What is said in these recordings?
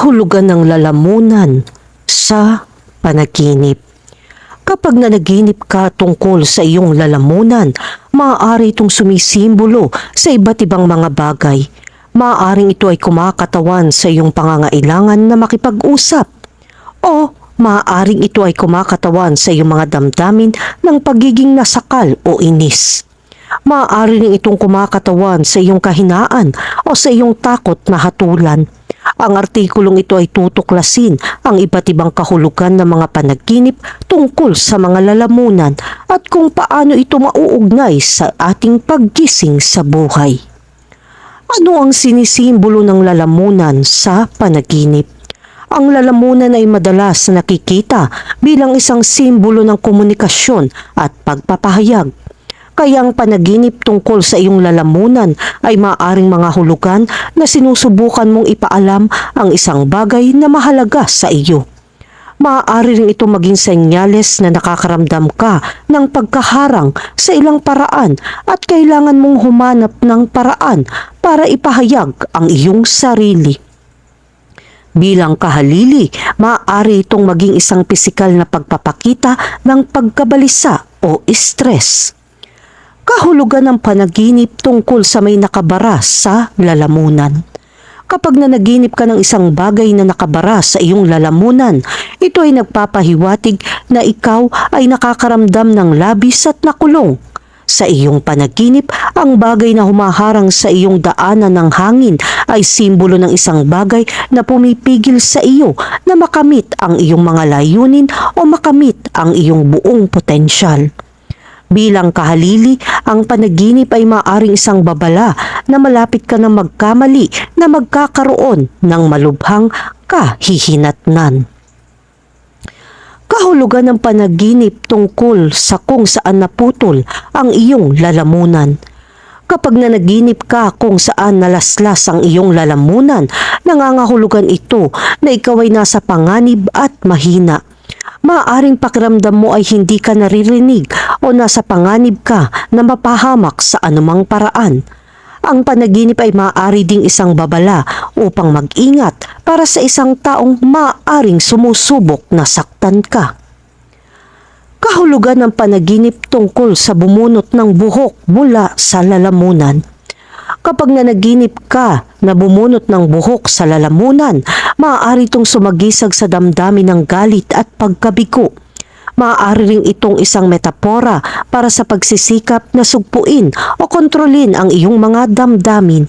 kahulugan ng lalamunan sa panaginip. Kapag nanaginip ka tungkol sa iyong lalamunan, maaari itong sumisimbolo sa iba't ibang mga bagay. Maaaring ito ay kumakatawan sa iyong pangangailangan na makipag-usap. O maaaring ito ay kumakatawan sa iyong mga damdamin ng pagiging nasakal o inis. Maaari rin itong kumakatawan sa iyong kahinaan o sa iyong takot na hatulan. Ang artikulong ito ay tutuklasin ang iba't ibang kahulugan ng mga panaginip tungkol sa mga lalamunan at kung paano ito mauugnay sa ating paggising sa buhay. Ano ang sinisimbolo ng lalamunan sa panaginip? Ang lalamunan ay madalas na nakikita bilang isang simbolo ng komunikasyon at pagpapahayag. Kaya ang panaginip tungkol sa iyong lalamunan ay maaring mga hulugan na sinusubukan mong ipaalam ang isang bagay na mahalaga sa iyo. Maaari rin ito maging senyales na nakakaramdam ka ng pagkaharang sa ilang paraan at kailangan mong humanap ng paraan para ipahayag ang iyong sarili. Bilang kahalili, maaari itong maging isang pisikal na pagpapakita ng pagkabalisa o stress. Kahulugan ng panaginip tungkol sa may nakabara sa lalamunan. Kapag nanaginip ka ng isang bagay na nakabara sa iyong lalamunan, ito ay nagpapahiwatig na ikaw ay nakakaramdam ng labis at nakulong. Sa iyong panaginip, ang bagay na humaharang sa iyong daanan ng hangin ay simbolo ng isang bagay na pumipigil sa iyo na makamit ang iyong mga layunin o makamit ang iyong buong potensyal. Bilang kahalili, ang panaginip ay maaring isang babala na malapit ka na magkamali na magkakaroon ng malubhang kahihinatnan. Kahulugan ng panaginip tungkol sa kung saan naputol ang iyong lalamunan. Kapag nanaginip ka kung saan nalaslas ang iyong lalamunan, nangangahulugan ito na ikaw ay nasa panganib at mahina. Maaring pakiramdam mo ay hindi ka naririnig o nasa panganib ka na mapahamak sa anumang paraan. Ang panaginip ay maaari ding isang babala upang mag-ingat para sa isang taong maaring sumusubok na saktan ka. Kahulugan ng panaginip tungkol sa bumunot ng buhok mula sa lalamunan. Kapag nanaginip ka na bumunot ng buhok sa lalamunan, maaari itong sumagisag sa damdamin ng galit at pagkabigo. Maaari ring itong isang metapora para sa pagsisikap na sugpuin o kontrolin ang iyong mga damdamin.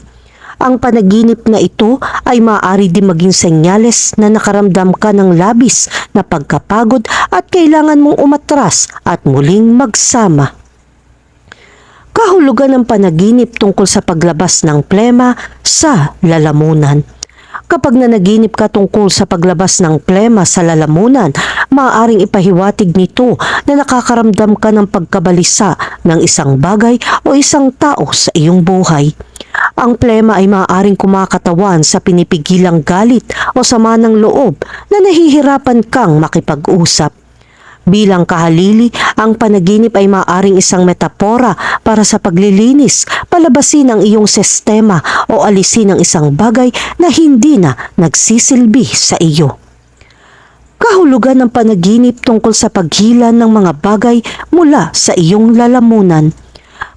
Ang panaginip na ito ay maaari din maging senyales na nakaramdam ka ng labis na pagkapagod at kailangan mong umatras at muling magsama. Kahulugan ng panaginip tungkol sa paglabas ng plema sa lalamunan. Kapag nanaginip ka tungkol sa paglabas ng plema sa lalamunan, maaaring ipahiwatig nito na nakakaramdam ka ng pagkabalisa ng isang bagay o isang tao sa iyong buhay. Ang plema ay maaaring kumakatawan sa pinipigilang galit o sama ng loob na nahihirapan kang makipag-usap. Bilang kahalili, ang panaginip ay maaring isang metapora para sa paglilinis, palabasin ang iyong sistema o alisin ang isang bagay na hindi na nagsisilbi sa iyo. Kahulugan ng panaginip tungkol sa paghila ng mga bagay mula sa iyong lalamunan.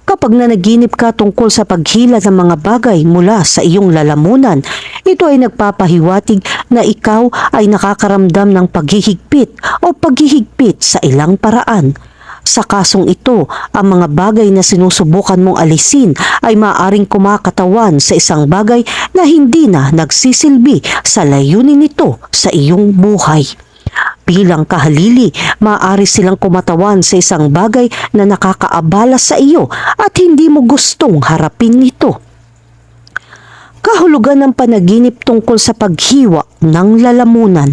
Kapag nanaginip ka tungkol sa paghila ng mga bagay mula sa iyong lalamunan, ito ay nagpapahiwatig na ikaw ay nakakaramdam ng paghihigpit o paghihigpit sa ilang paraan. Sa kasong ito, ang mga bagay na sinusubukan mong alisin ay maaring kumakatawan sa isang bagay na hindi na nagsisilbi sa layunin nito sa iyong buhay. Bilang kahalili, maaari silang kumatawan sa isang bagay na nakakaabala sa iyo at hindi mo gustong harapin ito. Kahulugan ng panaginip tungkol sa paghiwa ng lalamunan.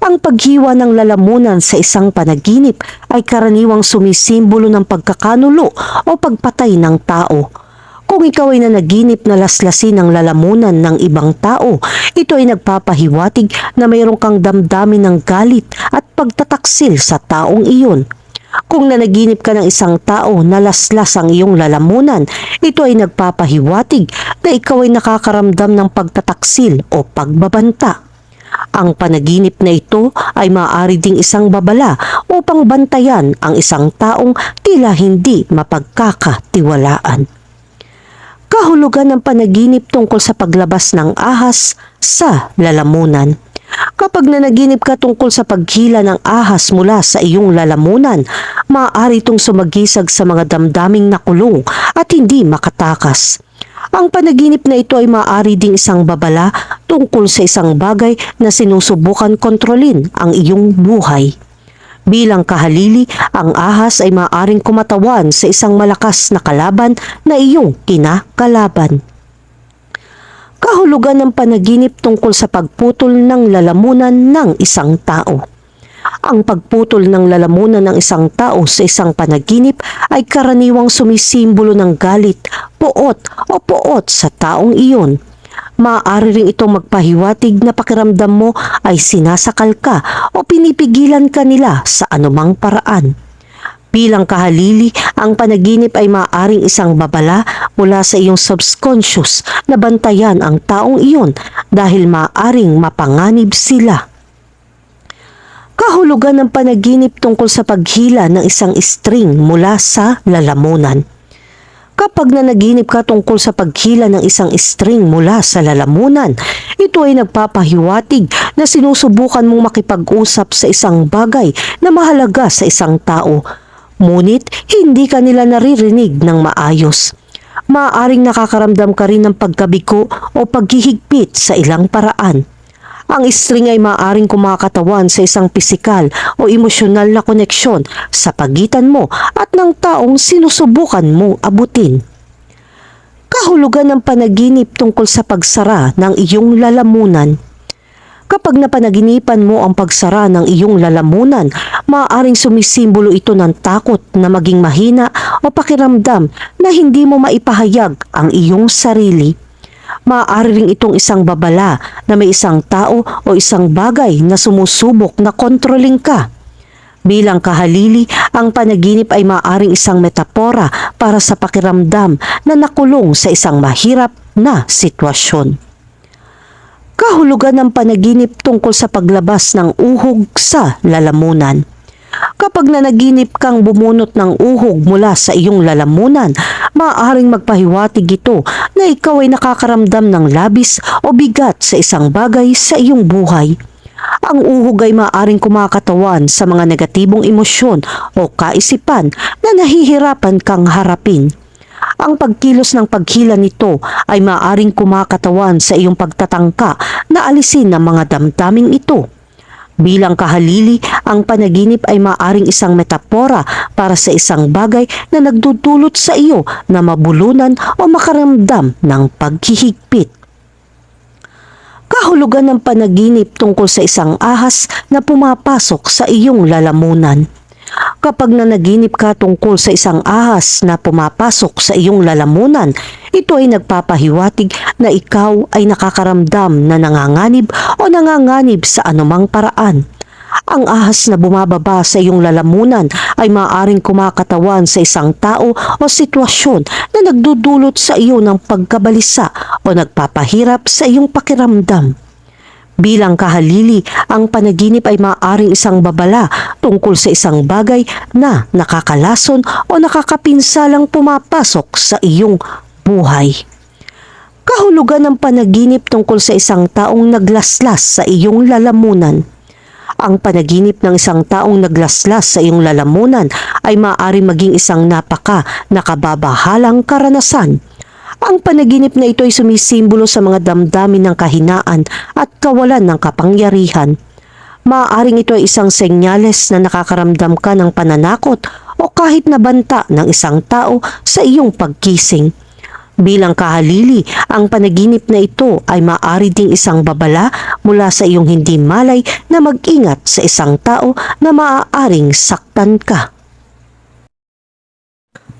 Ang paghiwa ng lalamunan sa isang panaginip ay karaniwang sumisimbolo ng pagkakanulo o pagpatay ng tao. Kung ikaw ay nanaginip na laslasin ang lalamunan ng ibang tao, ito ay nagpapahiwatig na mayroon kang damdamin ng galit at pagtataksil sa taong iyon. Kung nanaginip ka ng isang tao na laslas ang iyong lalamunan, ito ay nagpapahiwatig na ikaw ay nakakaramdam ng pagtataksil o pagbabanta. Ang panaginip na ito ay maaari ding isang babala upang bantayan ang isang taong tila hindi mapagkakatiwalaan. Kahulugan ng panaginip tungkol sa paglabas ng ahas sa lalamunan. Kapag nanaginip ka tungkol sa paghila ng ahas mula sa iyong lalamunan, maaari itong sumagisag sa mga damdaming nakulong at hindi makatakas. Ang panaginip na ito ay maaari ding isang babala tungkol sa isang bagay na sinusubukan kontrolin ang iyong buhay. Bilang kahalili, ang ahas ay maaaring kumatawan sa isang malakas na kalaban na iyong kinakalaban. Kahulugan ng panaginip tungkol sa pagputol ng lalamunan ng isang tao. Ang pagputol ng lalamunan ng isang tao sa isang panaginip ay karaniwang sumisimbolo ng galit, puot o puot sa taong iyon. Maaari rin itong magpahiwatig na pakiramdam mo ay sinasakal ka o pinipigilan ka nila sa anumang paraan. Bilang kahalili, ang panaginip ay maaaring isang babala mula sa iyong subconscious na bantayan ang taong iyon dahil maaaring mapanganib sila. Kahulugan ng panaginip tungkol sa paghila ng isang string mula sa lalamunan. Kapag nanaginip ka tungkol sa paghila ng isang string mula sa lalamunan, ito ay nagpapahiwatig na sinusubukan mong makipag-usap sa isang bagay na mahalaga sa isang tao. Ngunit hindi ka nila naririnig ng maayos. Maaaring nakakaramdam ka rin ng pagkabiko o paghihigpit sa ilang paraan. Ang string ay maaaring kumakatawan sa isang pisikal o emosyonal na koneksyon sa pagitan mo at ng taong sinusubukan mong abutin. Kahulugan ng panaginip tungkol sa pagsara ng iyong lalamunan. Kapag napanaginipan mo ang pagsara ng iyong lalamunan, maaaring sumisimbolo ito ng takot na maging mahina o pakiramdam na hindi mo maipahayag ang iyong sarili maaari ring itong isang babala na may isang tao o isang bagay na sumusubok na kontroling ka. Bilang kahalili, ang panaginip ay maaaring isang metapora para sa pakiramdam na nakulong sa isang mahirap na sitwasyon. Kahulugan ng panaginip tungkol sa paglabas ng uhog sa lalamunan. Kapag nanaginip kang bumunot ng uhog mula sa iyong lalamunan, maaaring magpahiwatig ito na ikaw ay nakakaramdam ng labis o bigat sa isang bagay sa iyong buhay. Ang uhog ay maaaring kumakatawan sa mga negatibong emosyon o kaisipan na nahihirapan kang harapin. Ang pagkilos ng paghila nito ay maaaring kumakatawan sa iyong pagtatangka na alisin ang mga damdaming ito. Bilang kahalili, ang panaginip ay maaring isang metapora para sa isang bagay na nagdudulot sa iyo na mabulunan o makaramdam ng paghihigpit. Kahulugan ng panaginip tungkol sa isang ahas na pumapasok sa iyong lalamunan. Kapag nanaginip ka tungkol sa isang ahas na pumapasok sa iyong lalamunan, ito ay nagpapahiwatig na ikaw ay nakakaramdam na nanganganib o nanganganib sa anumang paraan. Ang ahas na bumababa sa iyong lalamunan ay maaaring kumakatawan sa isang tao o sitwasyon na nagdudulot sa iyo ng pagkabalisa o nagpapahirap sa iyong pakiramdam. Bilang kahalili, ang panaginip ay maaaring isang babala tungkol sa isang bagay na nakakalason o nakakapinsalang pumapasok sa iyong buhay. Kahulugan ng panaginip tungkol sa isang taong naglaslas sa iyong lalamunan. Ang panaginip ng isang taong naglaslas sa iyong lalamunan ay maaari maging isang napaka nakababahalang karanasan ang panaginip na ito ay sumisimbolo sa mga damdamin ng kahinaan at kawalan ng kapangyarihan. Maaaring ito ay isang senyales na nakakaramdam ka ng pananakot o kahit nabanta ng isang tao sa iyong pagkising. Bilang kahalili, ang panaginip na ito ay maaari ding isang babala mula sa iyong hindi malay na mag-ingat sa isang tao na maaaring saktan ka.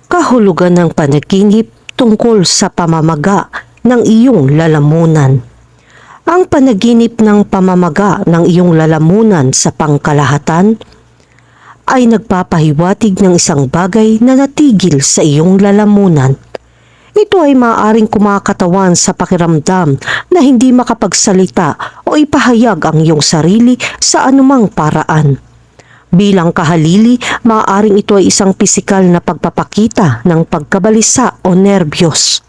Kahulugan ng panaginip tungkol sa pamamaga ng iyong lalamunan. Ang panaginip ng pamamaga ng iyong lalamunan sa pangkalahatan ay nagpapahiwatig ng isang bagay na natigil sa iyong lalamunan. ito ay maaaring kumakatawan sa pakiramdam na hindi makapagsalita o ipahayag ang iyong sarili sa anumang paraan. Bilang kahalili, maaaring ito ay isang pisikal na pagpapakita ng pagkabalisa o nerbiyos.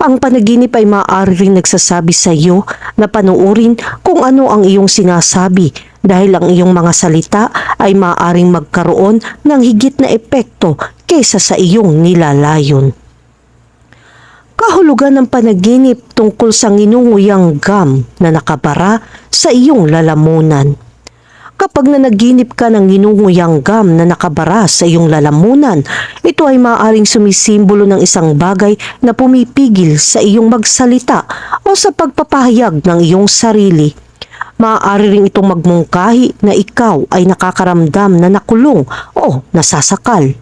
Ang panaginip ay maaari rin nagsasabi sa iyo na panuurin kung ano ang iyong sinasabi dahil ang iyong mga salita ay maaaring magkaroon ng higit na epekto kaysa sa iyong nilalayon. Kahulugan ng panaginip tungkol sa nginunguyang gam na nakabara sa iyong lalamunan. Kapag nanaginip ka ng ginunguyang gam na nakabara sa iyong lalamunan, ito ay maaaring sumisimbolo ng isang bagay na pumipigil sa iyong magsalita o sa pagpapahayag ng iyong sarili. Maaari rin itong magmungkahi na ikaw ay nakakaramdam na nakulong o nasasakal.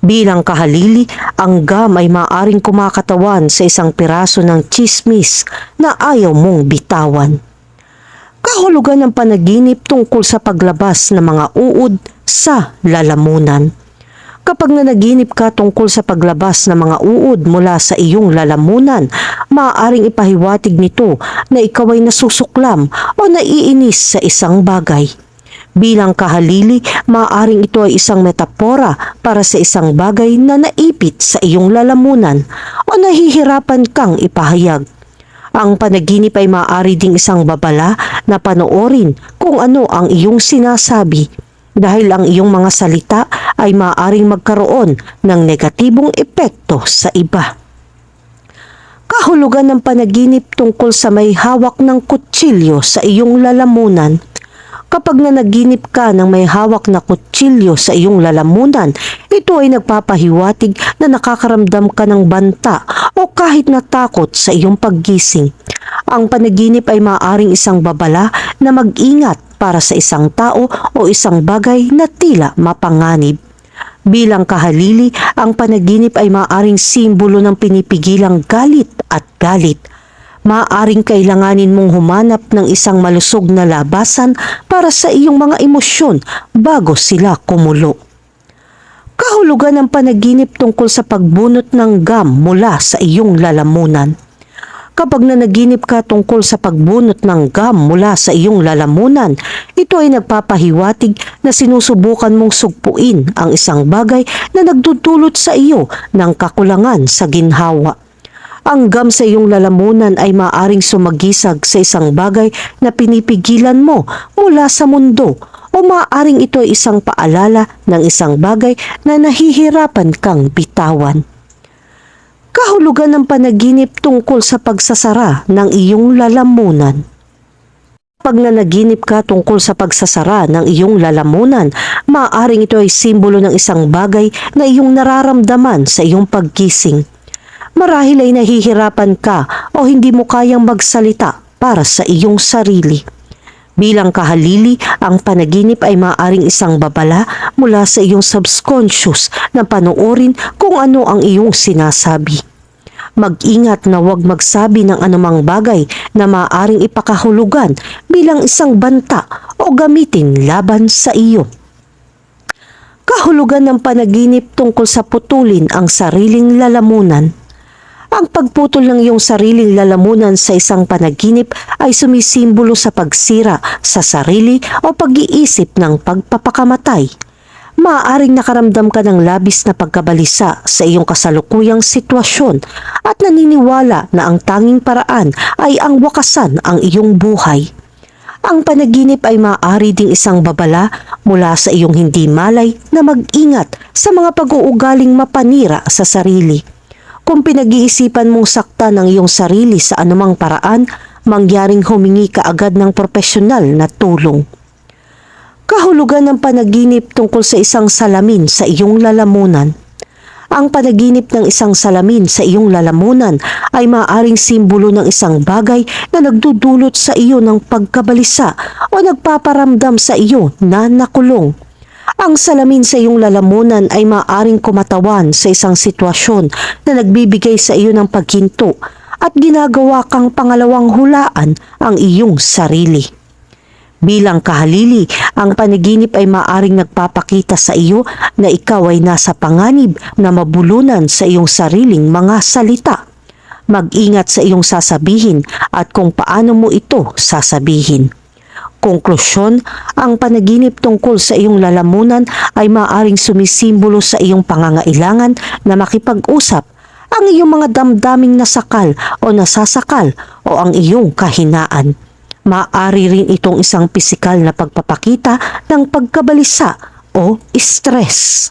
Bilang kahalili, ang gam ay maaaring kumakatawan sa isang piraso ng chismis na ayaw mong bitawan kahulugan ng panaginip tungkol sa paglabas ng mga uod sa lalamunan. Kapag nanaginip ka tungkol sa paglabas ng mga uod mula sa iyong lalamunan, maaaring ipahiwatig nito na ikaw ay nasusuklam o naiinis sa isang bagay. Bilang kahalili, maaaring ito ay isang metapora para sa isang bagay na naipit sa iyong lalamunan o nahihirapan kang ipahayag. Ang panaginip ay maaari ding isang babala na panoorin kung ano ang iyong sinasabi dahil ang iyong mga salita ay maaaring magkaroon ng negatibong epekto sa iba. Kahulugan ng panaginip tungkol sa may hawak ng kutsilyo sa iyong lalamunan Kapag nanaginip ka ng may hawak na kutsilyo sa iyong lalamunan, ito ay nagpapahiwatig na nakakaramdam ka ng banta o kahit natakot sa iyong paggising. Ang panaginip ay maaaring isang babala na mag-ingat para sa isang tao o isang bagay na tila mapanganib. Bilang kahalili, ang panaginip ay maaaring simbolo ng pinipigilang galit at galit maaaring kailanganin mong humanap ng isang malusog na labasan para sa iyong mga emosyon bago sila kumulo. Kahulugan ng panaginip tungkol sa pagbunot ng gam mula sa iyong lalamunan. Kapag nanaginip ka tungkol sa pagbunot ng gam mula sa iyong lalamunan, ito ay nagpapahiwatig na sinusubukan mong sugpuin ang isang bagay na nagdudulot sa iyo ng kakulangan sa ginhawa. Ang gam sa iyong lalamunan ay maaring sumagisag sa isang bagay na pinipigilan mo mula sa mundo o maaring ito ay isang paalala ng isang bagay na nahihirapan kang bitawan. Kahulugan ng panaginip tungkol sa pagsasara ng iyong lalamunan. Pag nanaginip ka tungkol sa pagsasara ng iyong lalamunan, maaaring ito ay simbolo ng isang bagay na iyong nararamdaman sa iyong pagkising. Marahil ay nahihirapan ka o hindi mo kayang magsalita para sa iyong sarili. Bilang kahalili, ang panaginip ay maaring isang babala mula sa iyong subconscious na panoorin kung ano ang iyong sinasabi. Mag-ingat na huwag magsabi ng anumang bagay na maaring ipakahulugan bilang isang banta o gamitin laban sa iyo. Kahulugan ng panaginip tungkol sa putulin ang sariling lalamunan ang pagputol ng iyong sariling lalamunan sa isang panaginip ay sumisimbolo sa pagsira sa sarili o pag-iisip ng pagpapakamatay. Maaaring nakaramdam ka ng labis na pagkabalisa sa iyong kasalukuyang sitwasyon at naniniwala na ang tanging paraan ay ang wakasan ang iyong buhay. Ang panaginip ay maaari ding isang babala mula sa iyong hindi malay na mag-ingat sa mga pag-uugaling mapanira sa sarili. Kung pinag-iisipan mong sakta ng iyong sarili sa anumang paraan, mangyaring humingi ka agad ng profesional na tulong. Kahulugan ng panaginip tungkol sa isang salamin sa iyong lalamunan. Ang panaginip ng isang salamin sa iyong lalamunan ay maaaring simbolo ng isang bagay na nagdudulot sa iyo ng pagkabalisa o nagpaparamdam sa iyo na nakulong. Ang salamin sa iyong lalamunan ay maaring kumatawan sa isang sitwasyon na nagbibigay sa iyo ng paghinto at ginagawa kang pangalawang hulaan ang iyong sarili. Bilang kahalili, ang panaginip ay maaring nagpapakita sa iyo na ikaw ay nasa panganib na mabulunan sa iyong sariling mga salita. Mag-ingat sa iyong sasabihin at kung paano mo ito sasabihin. Konklusyon, ang panaginip tungkol sa iyong lalamunan ay maaring sumisimbolo sa iyong pangangailangan na makipag-usap, ang iyong mga damdaming nasakal o nasasakal o ang iyong kahinaan. Maaari rin itong isang pisikal na pagpapakita ng pagkabalisa o stress.